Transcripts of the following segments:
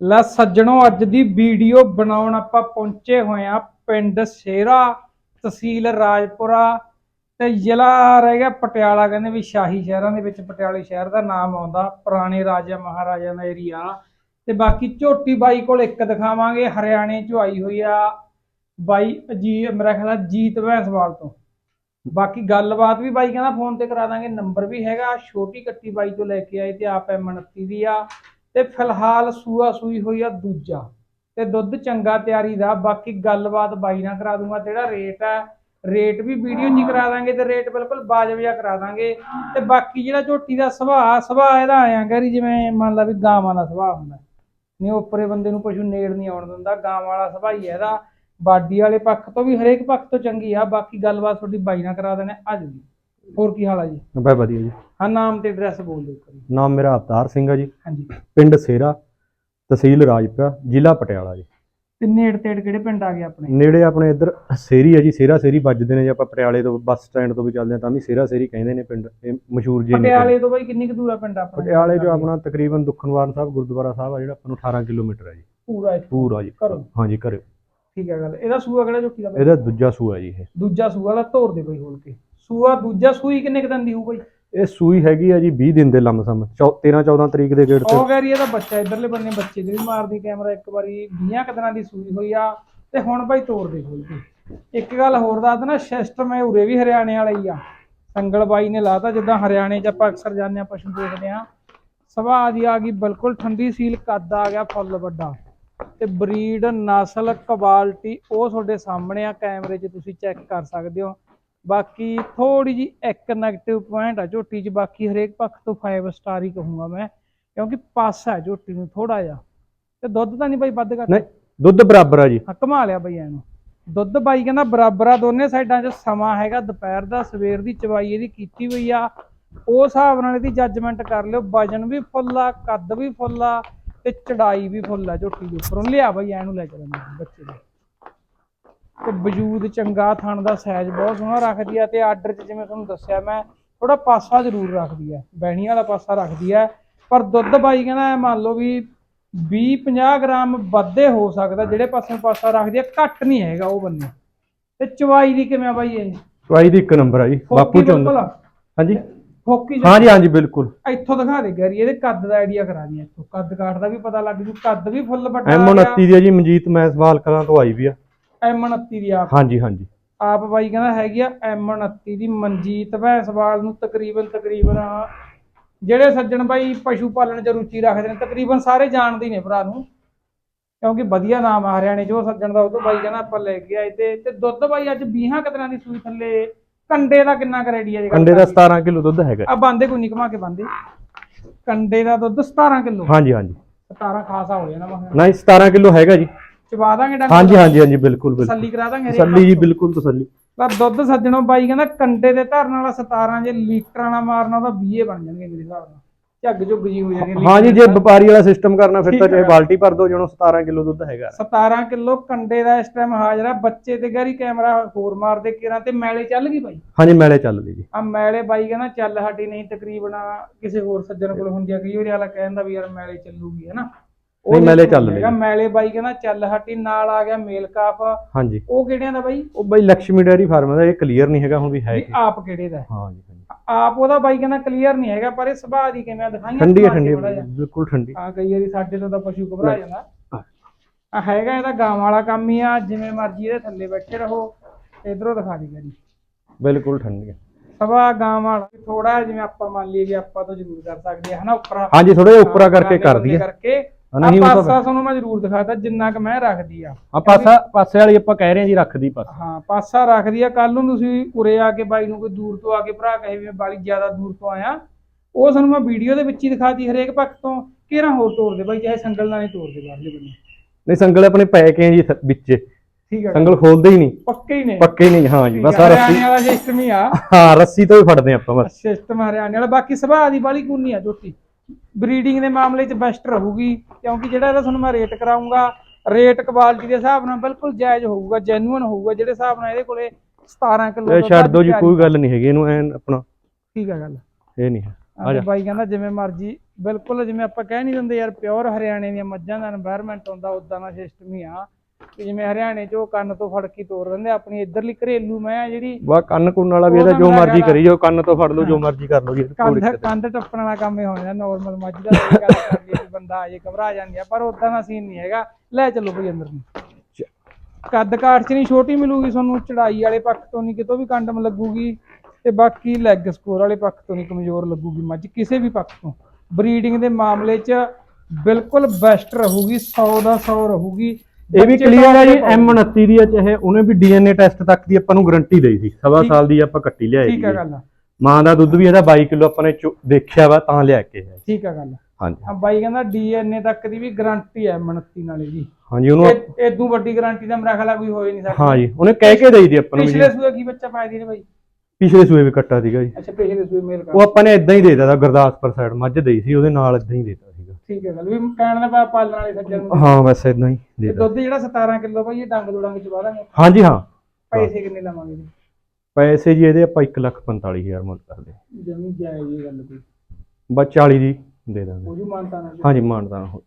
ਲੈ ਸੱਜਣੋ, ਅੱਜ ਦੀ ਵੀਡੀਓ ਬਣਾਉਣ ਆਪਾਂ ਪਹੁੰਚੇ ਹੋਏ ਆ ਪਿੰਡ ਸ਼ੇਰਾ, ਤਹਿਸੀਲ ਰਾਜਪੁਰਾ ਤੇ ਜ਼ਿਲ੍ਹਾ ਰਹਿ ਗਿਆ ਪਟਿਆਲਾ, ਕਹਿੰਦੇ ਵੀ ਸ਼ਾਹੀ ਸ਼ਹਿਰਾਂ ਦੇ ਵਿੱਚ ਪਟਿਆਲੇ ਸ਼ਹਿਰ ਦਾ ਨਾਮ ਆਉਂਦਾ, ਪੁਰਾਣੇ ਰਾਜਾ ਮਹਾਰਾਜਾ ਦਾ ਏਰੀਆ ਤੇ ਬਾਕੀ ਝੋਟੀ ਬਾਈ ਕੋਲ ਇੱਕ ਦਿਖਾਵਾਂਗੇ, ਹਰਿਆਣੇ ਚੋਂ ਆਈ ਹੋਈ ਆ ਬਾਈ ਜੀ ਮੇਰਾ ਖਿਆਲ ਜੀਤ ਭੈਂਸਵਾਲ ਤੋਂ। ਬਾਕੀ ਗੱਲਬਾਤ ਵੀ ਬਾਈ ਕਹਿੰਦਾ ਫੋਨ ਤੇ ਕਰਾ ਦਾਂਗੇ, ਨੰਬਰ ਵੀ ਹੈਗਾ, ਛੋਟੀ ਕੱਟੀ ਬਾਈ ਤੋਂ ਲੈ ਕੇ ਆਏ ਤੇ ਆਪ ਐਮ 29 ਦੀ ਆ। ਤੇ ਫਿਲਹਾਲ ਸੂਆ ਸੂਈ ਹੋਈ ਆ ਦੂਜਾ। ਤੇ ਦੁੱਧ ਚੰਗਾ ਤਿਆਰੀ ਦਾ, ਬਾਕੀ ਗੱਲਬਾਤ ਬਾਈ ਨਾਲ ਕਰਾ ਦੂੰਗਾ ਜਿਹੜਾ ਰੇਟ ਹੈ ਰੇਟ ਵੀ ਵੀਡੀਓ 'ਚ ਕਰਾ ਦਾਂਗੇ ਤੇ ਰੇਟ ਬਿਲਕੁਲ ਵਾਜਬ ਕਰਾ ਦਾਂਗੇ। ਤੇ ਬਾਕੀ ਜਿਹੜਾ ਝੋਟੀ ਦਾ ਸੁਭਾਅ ਸੁਭਾਅ ਇਹਦਾ ਆਇਆ ਕਰੀ ਜਿਵੇਂ ਮੰਨ ਲਾ ਵੀ ਗਾਵਾਂ ਦਾ ਸੁਭਾਅ ਹੁੰਦਾ। ਨਹੀਂ, ਉੱਪਰੇ ਬੰਦੇ ਨੂੰ ਪਸ਼ੂ ਨੇੜ ਨਹੀਂ ਆਉਣ ਦਿੰਦਾ, ਗਾਵਾਂ ਵਾਲਾ ਸੁਭਾਅ ਹੀ ਇਹਦਾ। ਬਾਡੀ ਵਾਲੇ ਪੱਖ ਤੋਂ ਵੀ ਹਰੇਕ ਪੱਖ ਤੋਂ ਚੰਗੀ ਆ। ਬਾਕੀ ਗੱਲਬਾਤ ਤੁਹਾਡੀ ਬਾਈ ਨਾਲ ਕਰਾ ਦੇਣੇ ਅੱਜ ਦੀ। ਹੋਰ ਕੀ ਹਾਲ ਆ ਜੀ? ਬਈ ਵਧੀਆ ਜੀ। ਹਾਂ ਨਾਮ ਤੇ ਐਡਰੈਸ ਬੋਲ ਦਿਓ ਕਰੀ ਨਾਮ ਮੇਰਾ ਅਵਤਾਰ ਸਿੰਘ ਆ ਜੀ। ਹਾਂਜੀ। ਪਿੰਡ ਸੇਰਾ ਤਹਿਸੀਲ ਰਾਜਪੁਰਾ ਜ਼ਿਲ੍ਹਾ ਪਟਿਆਲਾ ਜੀ। ਤੇ ਨੇੜ ਤੇੜ ਕਿਹੜੇ ਪਿੰਡ ਆ ਗਏ ਆਪਣੇ? ਨੇੜੇ ਆਪਣੇ ਇੱਧਰ ਸੇਰੀ ਆ ਜੀ ਸੇਰਾ ਸੇਰੀ ਵੱਜਦੇ ਨੇ ਜੇ ਆਪਾਂ ਪਟਿਆਲੇ ਤੋਂ ਬੱਸ ਸਟੈਂਡ ਤੋਂ ਵੀ ਚੱਲਦੇ ਆ ਤਾਂ ਵੀ ਸੇਰਾ ਸੇਰੀ ਕਹਿੰਦੇ ਨੇ ਪਿੰਡ ਇਹ ਮਸ਼ਹੂਰ ਜੀ ਨੇ ਪਟਿਆਲੇ ਤੋਂ ਬਾਈ ਕਿੰਨੀ ਕੁ ਦੂਰ ਆ ਪਿੰਡ ਆਪਣਾ? ਪਟਿਆਲੇ ਜੋ ਆਪਣਾ ਤਕਰੀਬਨ ਦੁਖਨਵਾਰ ਸਾਹਿਬ ਗੁਰਦੁਆਰਾ ਸਾਹਿਬ ਆ ਜਿਹੜਾ ਆਪਾਂ ਨੂੰ 18 ਕਿਲੋਮੀਟਰ ਹੈ ਜੀ। ਪੂਰਾ ਇੱਥੋਂ। ਪੂਰਾ ਜੀ। ਘਰੋਂ। ਹਾਂਜੀ ਘਰੇ। ਠੀਕ ਹੈ ਗੱਲ। ਇਹਦਾ ਸੂਆ ਕਿਹੜਾ ਝੋਟੀ ਦਾ? ਇਹਦਾ ਦੂਜਾ ਸੂਆ ਜੀ ਇਹ। ਦੂਜਾ ਸੂਆ ਦਾ ਧੋਰ ਦੇ ਬਈ ਖੋਲ ਕੇ ਸੂਆ ਦੂਜਾ ਸੂਈ ਕਿੰਨੇ ਕੁ ਦਿਨ ਦੀ ਹੋਊ ਬਈ? ਇਹ ਸੂਈ ਹੈਗੀ ਆ ਜੀ 20 ਦਿਨ ਦੇ ਲੰਮਸਮ 13 14 ਤਰੀਕ ਦੇ ਗੇੜ ਤੇ। ਉਹ ਗੈਰੀ ਇਹਦਾ ਬੱਚਾ ਇਧਰਲੇ ਬੰਨੇ ਬੱਚੇ ਦੇ ਵੀ ਮਾਰਦੀ ਕੈਮਰਾ ਇੱਕ ਵਾਰੀ 20 ਕੁ ਦਿਨਾਂ ਦੀ ਸੂਈ ਹੋਈ ਆ ਤੇ ਹੁਣ ਬਾਈ ਤੋਰ ਦੇ ਖੋਲ ਕੇ ਇੱਕ ਗੱਲ ਹੋਰ ਦੱਸ ਦੇਣਾ ਸਿਸਟਮ ਹੈ ਉਰੇ ਵੀ ਹਰਿਆਣੇ ਵਾਲਾ ਹੀ ਆ। ਸੰਗਲ ਬਾਈ ਨੇ ਲਾਤਾ ਜਿੱਦਾਂ ਹਰਿਆਣੇ 'ਚ ਆਪਾਂ ਅਕਸਰ ਜਾਂਦੇ ਆ ਪਸ਼ੂ ਦੇਖਦੇ ਆ ਸੁਭਾਅ ਦੀ ਆ ਗਈ ਬਿਲਕੁਲ ਠੰਡੀ ਸੀਲ ਕੱਦ ਆ ਗਿਆ ਫੁੱਲ ਵੱਡਾ। ਤੇ ਬਰੀਡ ਨਸਲ ਕੁਆਲਿਟੀ ਉਹ ਤੁਹਾਡੇ ਸਾਹਮਣੇ ਆ ਕੈਮਰੇ 'ਚ ਤੁਸੀਂ ਚੈੱਕ ਕਰ ਸਕਦੇ ਹੋ। ਬਾਕੀ ਥੋੜੀ ਜੀ ਇੱਕ 네ਗੇਟਿਵ ਪੁਆਇੰਟ ਆ ਝੋਟੀ 'ਚ ਬਾਕੀ ਹਰੇਕ ਪੱਖ ਤੋਂ 5 ਸਟਾਰ ਹੀ ਕਹੂੰਗਾ ਮੈਂ ਕਿਉਂਕਿ ਪਾਸਾ ਝੋਟੀ ਨੂੰ ਥੋੜਾ ਜਿਹਾ। ਤੇ ਦੁੱਧ ਤਾਂ ਨਹੀਂ ਬਾਈ ਵੱਧ ਘੱਟ? ਨਹੀਂ ਦੁੱਧ ਬਰਾਬਰ ਆ ਜੀ। ਹਾਂ ਕਮਾ ਲਿਆ ਬਈ ਇਹਨੂੰ। ਦੁੱਧ ਬਾਈ ਕਹਿੰਦਾ ਬਰਾਬਰ ਆ ਦੋਨੇ ਸਾਈਡਾਂ 'ਚ ਸਮਾਂ ਹੈਗਾ ਦੁਪਹਿਰ ਦਾ ਸਵੇਰ ਦੀ ਚਵਾਈ ਇਹਦੀ ਕੀਤੀ ਹੋਈ ਆ। ਉਹ ਹਿਸਾਬ ਨਾਲ ਇਹਦੀ ਜੱਜਮੈਂਟ ਕਰ ਲਿਓ ਵਜਨ ਵੀ ਫੁੱਲ ਆ ਕੱਦ ਵੀ ਫੁੱਲ ਆ ਤੇ ਚੜਾਈ ਵੀ ਫੁੱਲ ਆ ਝੋਟੀ ਦੇ ਉੱਪਰੋਂ। ਲਿਆ ਬਈ ਇਹਨੂੰ ਲੈ ਚੱਲਣਾ ਬੱਚੇ ਦੇ ਤੇ ਵਜੂਦ ਚੰਗਾ ਥਣ ਦਾ ਸਾਈਜ਼ ਬਹੁਤ ਸੋਹਣਾ ਰੱਖਦੀ ਆ ਤੇ ਆਰਡਰ 'ਚ ਜਿਵੇਂ ਤੁਹਾਨੂੰ ਦੱਸਿਆ ਮੈਂ ਥੋੜਾ ਪਾਸਾ ਜ਼ਰੂਰ ਰੱਖਦੀ ਆ ਬਹਿਣੀ ਵਾਲਾ ਪਾਸਾ ਰੱਖਦੀ ਆ। ਪਰ ਦੁੱਧ ਬਾਈ ਕਹਿੰਦਾ ਮੰਨ ਲਓ ਵੀ 20 50 ਗ੍ਰਾਮ ਵੱਧੇ ਹੋ ਸਕਦਾ ਜਿਹੜੇ ਪਾਸੇ ਪਾਸਾ ਰੱਖਦੀ ਆ ਘੱਟ ਨਹੀਂ ਹੈਗਾ ਉਹ ਬੰਨੇ। ਤੇ ਚਵਾਈ ਦੀ ਕਿਵੇਂ ਆ ਬਾਈ ਇਹ? ਚਵਾਈ ਦੀ ਇੱਕ ਨੰਬਰ ਆ ਜੀ ਬਾਪੂ ਆ। ਹਾਂਜੀ। ਫੋਕੀ ਜੋ- ਹਾਂਜੀ ਹਾਂਜੀ ਬਿਲਕੁਲ। ਇੱਥੋਂ ਦਿਖਾ ਦੇ ਗੈਰੀ ਇਹਦੇ ਕੱਦ ਦਾ ਆਈਡੀਆ ਕਰਾ ਦੀ ਇੱਥੋਂ। ਕੱਦ ਕਾਠ ਦਾ ਵੀ ਪਤਾ ਲੱਗ ਜੂ ਕੱਦ ਵੀ ਫੁੱਲ ਵੱਡਾ ਐਮ 29 ਦੀ ਆ ਜੀ ਮਨਜੀਤ ਮੈਸਵਾਲ ਕਲਾਂ ਤੋਂ ਆਈ ਵੀ ਆ। ਐਮ 29 ਦੀ ਆਪ। ਹਾਂਜੀ ਹਾਂਜੀ। ਆਪ ਬਾਈ ਕਹਿੰਦਾ ਹੈਗੀ ਆ ਐਮ 29 ਦੀ ਮਨਜੀਤ ਭੈਂਸਵਾਲ ਨੂੰ ਤਕਰੀਬਨ ਤਕਰੀਬਨ ਜਿਹੜੇ ਸੱਜਣ ਬਾਈ ਪਸ਼ੂ ਪਾਲਣ 'ਚ ਰੁਚੀ ਰੱਖਦੇ ਨੇ ਤਕਰੀਬਨ ਸਾਰੇ ਜਾਣਦੇ ਨੇ ਭਰਾ ਨੂੰ। ਕਿਉਂਕਿ ਵਧੀਆ ਨਾਮ ਆ ਹਰਿਆਣੇ 'ਚ ਉਹ ਸੱਜਣ ਦਾ ਉਹ ਤੋਂ ਬਾਈ ਕਹਿੰਦਾ ਆਪਾਂ ਲੈ ਕੇ ਆਏ ਤੇ ਤੇ ਦੁੱਧ ਬਾਈ ਅੱਜ 20 ਕਤਰਾਂ ਦੀ ਸੂਈ ਥੱਲੇ। ਕੰਡੇ ਦਾ ਕਿੰਨਾ ਕਰੇਡੀ ਆ ਜੇ ਅੰਡੇ ਦਾ ਕਰੀਏ? 17 ਕਿਲੋ ਦੁੱਧ ਹੈਗਾ। ਆ ਬੰਦੇ ਕੋਈ ਨਿਕਮਾ ਕੇ ਬੰਦੇ। ਕੰਡੇ ਦਾ ਦੁੱਧ 17 ਕਿਲੋ। ਹਾਂਜੀ ਹਾਂਜੀ। 17 ਖਾਸਾ ਹੋ ਜਾਣਾ ਨਹੀਂ 17 ਕਿਲੋ ਹੈਗਾ ਜੀ। ਚਬਾ ਦਾਂਗੇ ਡੰਗ ਹਾਂਜੀ ਹਾਂਜੀ ਹਾਂਜੀ ਬਿਲਕੁਲ ਬਿਲਕੁਲ। ਤਸੱਲੀ ਕਰਾ ਦਾਂਗੇ ਤਸੱਲੀ ਜੀ। ਬਿਲਕੁਲ ਤਸੱਲੀ। ਪਰ ਦੁੱਧ ਸੱਜਣੋਂ ਬਾਈ ਕਹਿੰਦਾ ਕੰਡੇ ਦੇ ਧਰਨ ਵਾਲਾ 17 ਜੇ ਲੀਟਰਾਂ ਨਾਲ ਮਾਰਨਾ ਉਹਦਾ 20 ਬਣ ਜਾਣਗੇ ਮੇਰੇ ਹਿਸਾਬ ਨਾਲ। ਝੱਗ ਝੁੱਗ ਜੀ ਹੋ ਜਾਣੀ ਹਾਂਜੀ ਜੇ ਵਪਾਰੀ ਵਾਲਾ ਸਿਸਟਮ ਕਰਨਾ ਫਿਰ ਤਾਂ ਚਾਹੇ। ਬਾਲਟੀ ਭਰ ਦੋ ਜਦੋਂ 17 ਕਿਲੋ ਦੁੱਧ ਹੈਗਾ। 17 ਕਿਲੋ ਕੰਡੇ ਦਾ ਇਸ ਟਾਈਮ ਹਾਜ਼ਰ ਆ ਬੱਚੇ ਤੇ ਗੈਰੀ ਕੈਮਰਾ ਹੋਰ ਮਾਰਦੇ ਕਿਰਾਂ ਤੇ ਮੈਲੇ ਚੱਲ ਗਈ ਬਾਈ? ਹਾਂਜੀ ਮੈਲੇ ਚੱਲ ਲਈ ਜੀ। ਆ ਮੈਲੇ ਬਾਈ ਕਹਿੰਦਾ ਚੱਲ ਸਾਡੀ ਨਹੀਂ ਤਕਰੀਬਨ ਕਿਸੇ ਹੋਰ ਸੱਜਣ ਕੋਲ ਹੁੰਦੀ ਆ ਕਈ ਵਾਰੀ ਵਾਲਾ ਕਹਿੰਦਾ ਵੀ ਯਾਰ ਮੈਲੇ ਚੱਲੂਗੀ ਹੈਨਾ? ਨਹੀਂ, ਮੈਲੇ ਚੱਲ ਹੈਗਾ, ਲਈ। ਮੈਲੇ ਬਾਈ ਕਹਿੰਦਾ ਚੱਲ ਸਾਡੀ ਨਾਲ ਆ ਗਿਆ ਮੇਲ ਕਾਫ। ਹਾਂਜੀ। ਉਹ ਕਿਹੜਿਆਂ ਦਾ ਬਾਈ? ਉਹ ਬਈ ਲక్ష్ਮੀ ਡੈਰੀ ਫਾਰਮ ਦਾ ਇਹ ਕਲੀਅਰ ਨਹੀਂ ਹੈਗਾ ਹੁਣ ਵੀ ਹੈ ਵੀ ਕਿ। ਆਪ ਕਿਹੜੇ ਦਾ ਹੈ? ਹਾਂਜੀ ਹਾਂਜੀ। ਆਪ ਉਹਦਾ ਬਾਈ ਕਹਿੰਦਾ ਕਲੀਅਰ ਨਹੀਂ ਹੈਗਾ ਪਰ ਇਹ ਸੁਭਾਅ ਦੀ ਕਿਵੇਂ ਆ, ਦਿਖਾਈਆਂ ਠੰਡੀ ਹੈ ਠੰਡੀ ਹੈ, ਜਿਹਾ। ਬਿਲਕੁਲ ਠੰਡੀ। ਆ ਕਈ ਵਾਰੀ ਸਾਡੇ ਤੋਂ ਤਾਂ ਪਸ਼ੂ ਘਬਰਾ ਜਾਂਦਾ। ਆ ਹੈਗਾ ਇਹਦਾ ਗਾਂ ਵਾਲਾ ਕੰਮ ਹੀ ਆ ਜਿਵੇਂ ਮਰਜ਼ੀ ਇਹਦੇ ਥੱਲੇ ਬੈਠੇ ਰਹੋ ਇਧਰੋਂ ਦਿਖਾ ਦੀ ਗਰੀ ਬਿਲਕੁਲ ਠੰਡੀ ਹੈ। ਸਵਾ ਗਾਂ ਵਾਲਾ ਥੋੜਾ ਜਿਵੇਂ ਆਪਾਂ ਮੰਨ ਲਈਏ ਵੀ ਆਪਾਂ ਤਾਂ ਜ਼ਰੂਰ ਕਰ ਸਕਦੇ ਆ ਹਨਾ ਉੱਪਰ। ਹਾਂਜੀ ਥੋੜਾ ਜਿਹਾ ਉੱਪਰਾ ਕਰਕੇ ਕਰ ਦਈਏ। ਕਰਕੇ ਹਾਂ, ਨਹੀਂ ਆ ਉਹ ਤਾਂ ਪਾਸਾ ਤੁਹਾਨੂੰ ਮੈਂ ਜ਼ਰੂਰ ਦਿਖਾਤਾ ਜਿੰਨਾ ਕਿ ਮੈਂ ਰੱਖਦੀ ਆ। ਆ ਪਾਸਾ ਪਾਸੇ ਵਾਲੀ ਆਪਾਂ ਕਹਿ ਰਹੇ ਹਾਂ ਜੀ ਰੱਖਦੀ ਪਾਸਾ। ਹਾਂ ਪਾਸਾ ਰੱਖਦੀ ਆ। ਕੱਲ ਨੂੰ ਤੁਸੀਂ ਉਰੇ ਆ ਕੇ ਬਾਈ ਨੂੰ ਕੋਈ ਦੂਰ ਤੋਂ ਆ ਕੇ ਭਰਾ ਕਹੇ ਵੀ ਮੈਂ ਬਾਲੀ ਜ਼ਿਆਦਾ ਦੂਰ ਤੋਂ ਆਇਆ। ਉਹ ਤੁਹਾਨੂੰ ਮੈਂ ਵੀਡੀਓ ਦੇ ਵਿੱਚ ਹੀ ਦਿਖਾਤੀ ਹਰੇਕ ਪੱਖ ਤੋਂ ਕਿਹੜਾ ਹੋਰ ਤੋੜ ਦੇ ਬਾਈ ਚਾਹੇ ਸੰਗਲ ਨਾਲ ਹੀ ਤੋੜ ਦੇ ਬਾਹਰਲੇ ਬੰਨੇ। ਨਹੀਂ ਸੰਗਲ ਆਪਣੇ ਪੈ ਕੇ ਆ ਜੀ ਥ- ਵਿੱਚ ਠੀਕ ਹੈ ਸੰਗਲ ਖੋਲਦੇ ਹੀ ਨਹੀਂ। ਪੱਕੇ ਹੀ ਨੇ। ਪੱਕੇ ਨਹੀਂ ਹਾਂ ਜੀ ਬਸ ਆ ਰੱਸੀ। ਹਰਿਆਣੇ ਵਾਲਾ ਸਿਸਟਮ ਹੀ ਆ। ਹਾਂ ਰੱਸੀ ਤੋਂ ਹੀ ਫੜਦੇ ਆਪਾਂ ਬਸ। ਸਿਸਟਮ ਹਰਿਆਣੇ ਵਾਲਾ। ਬਾਕੀ ਸੁਭਾਅ ਦੀ ਬਾਲੀ ਕੂਨੀ ਆ ਝੋਟੀ ਬਰੀਡਿੰਗ ਦੇ ਮਾਮਲੇ 'ਚ ਬੈਸਟ ਰਹੂਗੀ ਕਿਉਂਕਿ ਜਿਹੜਾ ਇਹਦਾ ਤੁਹਾਨੂੰ ਮੈਂ ਰੇਟ ਕਰਾਉਂਗਾ ਰੇਟ ਕੁਆਲਿਟੀ ਦੇ ਹਿਸਾਬ ਨਾਲ ਬਿਲਕੁਲ ਜਾਇਜ਼ ਹੋਊਗਾ ਜੈਨੂਇਨ ਹੋਊਗਾ ਜਿਹੜੇ ਹਿਸਾਬ ਨਾਲ ਇਹਦੇ ਕੋਲੇ 17 ਕਿਲੋ ਛੱਡ ਦੋ ਜੀ ਕੋਈ ਗੱਲ ਨਹੀਂ ਹੈਗੀ ਇਹਨੂੰ ਐਨ ਆਪਣਾ ਠੀਕ ਆ ਗੱਲ। ਇਹ ਨਹੀਂ ਹੈ। ਆ ਜਾ। ਬਾਈ ਕਹਿੰਦਾ ਜਿਵੇਂ ਮਰਜ਼ੀ ਬਿਲਕੁਲ ਜਿਵੇਂ ਆਪਾਂ ਕਹਿ ਨਹੀਂ ਦਿੰਦੇ ਯਾਰ ਪਿਓਰ ਹਰਿਆਣੇ ਦੀਆਂ ਮੱਝਾਂ ਦਾ এনवायरमेंट ਹੁੰਦਾ ਉਦਾਂ ਦਾ ਸਿਸਟਮ ਹੀ ਆ। ਕਿ ਜਿਵੇਂ ਹਰਿਆਣੇ 'ਚ ਉਹ ਕੰਨ ਤੋਂ ਫੜ ਕੇ ਤੋਰ ਦਿੰਦੇ ਆਪਣੀ ਇੱਧਰਲੀ ਘਰੇਲੂ ਮੈਂ ਆ ਜਿਹੜੀ ਵਾ ਕੰਨ ਕੁੰਨ ਵਾਲਾ ਵੀ ਇਹਦਾ ਜੋ ਮੇਰਾ ਮਰਜ਼ੀ ਕਰੀ ਜਾਓ ਕੰਨ ਤੋਂ ਫੜ ਲਓ ਜੋ ਮਰਜ਼ੀ ਕਰ ਲਓ ਜੀ ਨਹੀਂ। ਕੰਧ ਟੱਪਣ ਵਾਲਾ ਕੰਮ ਹੀ ਹੋ ਜਾਂਦਾ ਨਾਰਮਲ ਮੱਝ ਦਾ ਗੱਲ ਕਰ ਲਈ ਬੰਦਾ ਆ ਜੇ ਘਬਰਾ ਜਾਂਦੀ ਆ ਪਰ ਉਦਾਂ ਦਾ ਸੀਨ ਨਹੀਂ ਹੈਗਾ। ਲੈ ਚੱਲੋ ਭਈ ਅੰਦਰ ਨੂੰ। ਕੱਦ ਕਾਠ ਚ ਨਹੀਂ ਛੋਟੀ ਮਿਲੂਗੀ ਤੁਹਾਨੂੰ ਚੜਾਈ ਵਾਲੇ ਪੱਖ ਤੋਂ ਨਹੀਂ ਕਿਤੋਂ ਵੀ ਕੰਡਮ ਲੱਗੂਗੀ ਤੇ ਬਾਕੀ ਲੈਗ ਸਕੋਰ ਵਾਲੇ ਪੱਖ ਤੋਂ ਨਹੀਂ ਕਮਜ਼ੋਰ ਲੱਗੂਗੀ ਮੱਝ ਕਿਸੇ ਵੀ ਪੱਖ ਤੋਂ। ਬਰੀਡਿੰਗ ਦੇ ਮਾਮਲੇ 'ਚ ਬਿਲਕੁਲ ਬੈਸਟ ਰਹੂਗੀ 100 ਦਾ 100 ਰਹੂਗੀ। ਇਹ ਵੀ ਕਲੀਅਰ ਹੈ ਜੀ ਤਾਂ M29 ਦੀ ਹੈ ਚਾਹੇ ਉਹਨੇ ਵੀ DNA ਟੈਸਟ ਤੱਕ ਦੀ ਆਪਾਂ ਨੂੰ ਗਾਰੰਟੀ ਦੇਈ ਸੀ। ਸਵਾ ਸਾਲ ਦੀ ਆਪਾਂ ਕੱਟੀ ਲਿਆਏ ਠੀਕ ਸੀਗੇ। ਗੱਲ ਮਾਂ ਦਾ ਦੁੱਧ ਵੀ ਇਹਦਾ 22 ਕਿਲੋ ਆਪਾਂ ਨੇ ਦੇਖਿਆ ਵਾ ਤਾਂ ਲਿਆ ਕੇ ਆਏ। ਠੀਕ ਆ ਗੱਲ ਹਾਂਜੀ। ਆ ਬਾਈ ਕਹਿੰਦਾ ਡੀਐਨਏ ਤੱਕ ਦੀ ਵੀ ਗਾਰੰਟੀ ਹੈ 29 ਨਾਲੇ ਜੀ। ਹਾਂਜੀ ਉਹਨੂੰ ਇਦੋਂ ਵੱਡੀ ਗਾਰੰਟੀ ਦਾ ਮੇਰਾ ਖਿਆਲ ਆ ਕੋਈ ਹੋ ਹੀ ਨਹੀਂ ਸਕਦਾ। ਹਾਂ ਜੀ ਉਹਨੇ ਕਹਿ ਕੇ ਦੇਈ ਦੀ ਆਪਾਂ ਨੂੰ ਪਿਛਲੇ। ਸੂਏ ਕੀ ਬੱਚਾ ਪਾਇਆ ਦੀ ਨੇ ਬਾਈ? ਪਿਛਲੇ ਸੂਏ ਵੀ ਕੱਟਾ ਸੀਗਾ ਜੀ। ਅੱਛਾ ਪਿਛਲੇ ਸੂਏ ਮੇਲ ਉਹ ਆਪਾਂ ਨੇ ਇਦਾਂ ਹੀ ਦੇ ਦਿੱਤਾ ਗੁਰਦਾਸਪੁਰ ਸਾਈਡ ਮੱਝ ਦੇਈ ਸੀ ਉਹਦੇ ਨਾਲ ਇਦਾਂ ਹੀ ਦੇਤਾ। ਸੀਗਾ ਠੀਕ ਹੈ ਗੱਲ ਵੀ ਕਹਿਣ ਦਾ ਪਾ ਪਾਲਣ ਵਾਲੇ ਸੱਜਣ ਨੂੰ। ਹਾਂ ਬਸ ਇਦਾਂ ਹੀ ਤੇ ਦੇਤਾ ਦੁੱਧ ਜਿਹੜਾ 17 ਕਿਲੋ ਬਾਈ ਇਹ ਡੰਗ ਦੋ ਡੰਗ ਚ ਪਾ ਦਾਂਗੇ ਹਾਂਜੀ ਹਾਂ। ਪੈਸੇ ਕਿੰਨੇ ਲਵਾਂਗੇ ਜੀ? ਪੈਸੇ ਜੀ ਇਹਦੇ ਆਪਾਂ 145000 ਮੁੱਲ ਕਰਦੇ। ਜਮੀ ਜਾਇਜ਼ ਇਹ ਗੱਲ ਕੋਈ। ਬਸ 40 ਦੀ ਦੇ ਦਾਂਗੇ। ਉਹ ਵੀ ਮਾਨਤਾ ਨਾਲ ਹਾਂਜੀ ਮਾਨਦਾਨ ਹੋ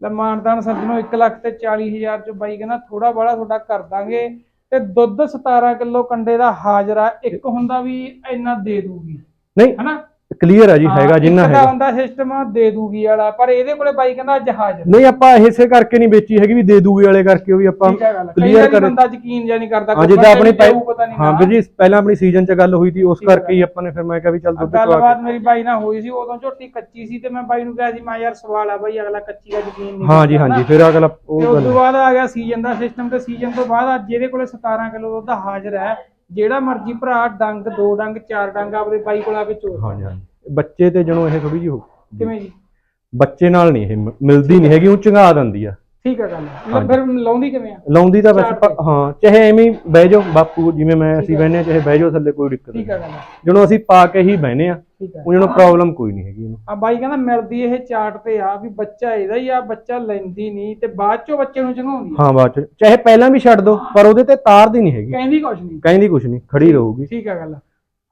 ਲੈ ਮਾਨਤਾਨ ਸੱਜਣੋ 1 ਲੱਖ ਤੇ 40000 ਚ ਬਾਈ ਕਹਿੰਦਾ ਥੋੜਾ ਬੜਾ ਤੁਹਾਡਾ ਕਰ ਦਾਂਗੇ। ਤੇ ਦੁੱਧ 17 ਕਿਲੋ ਕੰਡੇ ਦਾ ਹਾਜ਼ਰਾ ਇੱਕ ਹੁੰਦਾ ਵੀ ਇੰਨਾ ਦੇ ਦੂਗੀ ਨਹੀਂ ਹਨਾ? ਕਲੀਅਰ ਹੈ ਜੀ ਹੈਗਾ ਹਾਂ, ਜਿੰਨਾ ਦਾ ਹੈਗਾ। ਹੁੰਦਾ ਸਿਸਟਮ ਦੇ ਦੂਗੀ ਵਾਲਾ ਪਰ ਇਹਦੇ ਕੋਲੇ ਬਾਈ ਕਹਿੰਦਾ ਅੱਜ ਹਾਜ਼ਰ ਨਹੀਂ ਆਪਾਂ ਇਸੇ ਕਰਕੇ ਨਹੀਂ ਵੇਚੀ ਹੈਗੀ ਵੀ ਦੇ ਦੂਗੇ ਵਾਲੇ ਕਰਕੇ ਉਹ ਵੀ ਆਪਾਂ ਹੈ ਵਾਰੀ ਕਰ- ਬੰਦਾ ਯਕੀਨ ਜਾਂ ਨਹੀਂ ਕਰਦਾ ਹਾਂ ਜਿੱਦਾਂ ਆਪਣੀ ਹਾਂ। ਵੀਰ ਜੀ ਪਹਿਲਾਂ ਆਪਣੀ ਸੀਜ਼ਨ 'ਚ ਗੱਲ ਹੋਈ ਸੀ ਉਸ ਹੈ ਕਰਕੇ ਹੀ ਆਪਾਂ ਨੇ ਫਿਰ ਮੈਂ ਕਿਹਾ ਵੀ ਚੱਲ ਦੁੱਧ ਚਵਾ ਗੱਲਬਾਤ ਮੇਰੀ ਬਾਈ ਨਾਲ ਹੋਈ ਸੀ ਉਦੋਂ ਝੋਟੀ ਕੱਚੀ ਸੀ ਤੇ ਮੈਂ ਬਾਈ ਨੂੰ ਕਿਹਾ ਸੀ ਮੈਂ ਯਾਰ ਸਵਾਲ ਆ ਬਾਈ ਅਗਲਾ ਕੱਚੀ ਦਾ ਯਕੀਨ ਨਹੀਂ ਹਾਂ ਜੀ ਹਾਂ ਜੀ ਫਿਰ ਅਗਲਾ ਉਹ ਉਸ ਗੱਲ ਤੋਂ ਬਾਅਦ ਆ ਗਿਆ ਸੀਜ਼ਨ ਦਾ ਸਿਸਟਮ ਤੇ ਸੀਜ਼ਨ ਤੋਂ ਬਾਅਦ ਅੱਜ ਇਹਦੇ ਕੋਲੇ 17 ਕਿਲੋ ਦੁੱਧ ਹਾਜ਼ਰ ਹੈ। ਜਿਹੜਾ ਮਰਜ਼ੀ ਭਰਾ ਡੰਗ ਦੋ ਡੰਗ ਚਾਰ ਡੰਗ ਆਪਦੇ ਬਾਈ ਕੋਲ ਆ ਕੇ ਚੋਰ ਹਾਂ ਜੀ ਹਾਂ ਜੀ। ਬੱਚੇ ਤੇ ਜਦੋਂ ਇਹ ਥੋੜੀ ਜਿਹੀ ਹੋ ਕਿਵੇਂ ਜੀ? ਬੱਚੇ ਨਾਲ ਨਹੀਂ ਇਹ ਮ- ਮਿਲਦੀ ਨਹੀਂ ਹੈਗੀ ਉਹ ਚੰਗਾ ਦਿੰਦੀ ਆ। ਠੀਕ ਹੈ ਗੱਲ ਫਿਰ ਲਾਉਂਦੀ ਕਿਵੇਂ ਆ? ਲਾਉਂਦੀ ਤਾਂ ਵੈਸੇ ਪ- ਹਾਂ ਚਾਹੇ ਐਵੇਂ ਹੀ ਬਹਿ ਜਾਓ ਬਾਪੂ ਜਿਵੇਂ ਮੈਂ ਅਸੀਂ ਬਹਿਨੇ ਆ ਚਾਹੇ ਬਹਿ ਜਾਓ ਥੱਲੇ ਕੋਈ ਦਿੱਕਤ ਨਹੀਂ ਠੀਕ ਹੈ ਗੱਲ ਜਦੋਂ ਅਸੀਂ ਪਾ ਕੇ ਹੀ ਬਹਿਨੇ ਆ ਠੀਕ ਹੈ ਉਹ ਜਿਹਨੂੰ ਪ੍ਰੋਬਲਮ ਕੋਈ ਨਹੀਂ ਹੈਗੀ ਉਹਨੂੰ ਆ ਬਾਈ ਕਹਿੰਦਾ ਮਿਲਦੀ ਇਹ ਚਾਰਟ ਤੇ ਆ ਵੀ ਬੱਚਾ ਇਹਦਾ ਹੀ ਆ ਬੱਚਾ ਲੈਂਦੀ ਨਹੀਂ ਤੇ ਬਾਅਦ ਚੋਂ ਬੱਚੇ ਨੂੰ ਚੰਗਾਉਂਦੀ ਆ। ਹਾਂ ਬਾਅਦ ਚ। ਚਾਹੇ ਪਹਿਲਾਂ ਵੀ ਛੱਡ ਦੋ ਪਰ ਉਹਦੇ ਤੇ ਤਾਰਦੀ ਨਹੀਂ ਹੈਗੀ। ਕਹਿੰਦੀ ਕੁਛ ਨਹੀਂ। ਕਹਿੰਦੀ ਕੁਛ ਨਹੀਂ ਖੜੀ ਰਹੂਗੀ। ਠੀਕ ਹੈ ਗੱਲ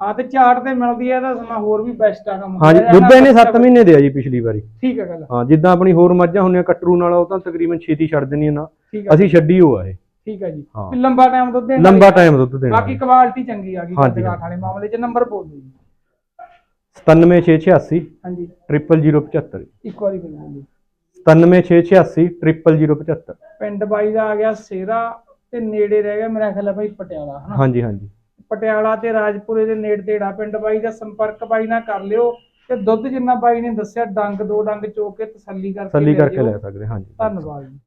ਆ ਤੇ ਚਾਰਟ ਤੇ ਮਿਲਦੀ ਆ ਤਾਂ ਸਮਾਂ ਹੋਰ ਵੀ ਬੈਸਟ ਆ ਕੰਮ। ਹਾਂਜੀ ਦੁੱਧ ਨਾ ਇਹਨੇ 7 ਬੱਚਾ- ਮਹੀਨੇ ਦੇ ਆ ਜੀ ਪਿਛਲੀ ਵਾਰੀ। ਠੀਕ ਹੈ ਗੱਲ। ਹਾਂ ਜਿੱਦਾਂ ਆਪਣੀ ਹੋਰ ਮੱਝਾਂ ਹੁੰਦੀਆਂ ਕਟਰੂ ਨਾਲ ਉਹ ਤਾਂ ਤਕਰੀਬਨ ਛੇਤੀ ਛੱਡ ਦਿੰਦੀਆਂ ਨਾ। ਹੈ ਅਸੀਂ ਛੱਡੀ ਹੋ ਆ ਇਹ। ਠੀਕ ਹੈ ਜੀ। ਹਾਂ। ਲੰਬਾ ਟਾਈਮ ਦੁੱਧ ਦੇਣ ਲੰਬਾ ਟਾਈਮ ਦੁੱਧ ਦੇਣਾ ਬਾਕੀ ਕੁਆਲਿਟੀ ਚੰਗੀ ਆ ਗਈ ਹਾਂਜੀ, ਗੱਦਗਾਠ ਵਾਲੇ ਮਾਮਲੇ 'ਚ ਨੰਬਰ ਬੋਲ ਦਿਓ ਜੀ। 97686 ਹਾਂਜੀ। 00075 ਇੱਕ ਵਾਰੀ ਬੋਲ ਦਿਓ ਜੀ 97686 00075 ਪਿੰਡ ਬਾਈ ਦਾ ਆ ਗਿਆ ਸੇਰਾ ਤੇ ਨੇੜੇ ਰਹਿ ਗਿਆ ਮੇਰਾ ਖਿਆਲ ਆ ਬਾਈ ਪਟਿਆਲਾ ਹਨਾ? ਹਾਂਜੀ ਹਾਂਜੀ। ਪਟਿਆਲਾ ਤੇ ਰਾਜਪੁਰੇ ਦੇ ਨੇੜੇ ਤੇੜਾ ਪਿੰਡ ਬਾਈ ਦਾ ਸੰਪਰਕ ਬਾਈ ਨਾਲ ਕਰ ਲਿਓ ਤੇ ਦੁੱਧ ਜਿੰਨਾ ਬਾਈ ਨੇ ਦੱਸਿਆ ਡੰਗ ਦੋ ਡੰਗ ਚੋ ਕੇ ਤਸੱਲੀ ਕਰਕੇ ਤਸੱਲੀ ਲੈ ਕਰਕੇ ਜਿਓ। ਲੈ ਸਕਦੇ ਹਾਂਜੀ ਧੰਨਵਾਦ ਜੀ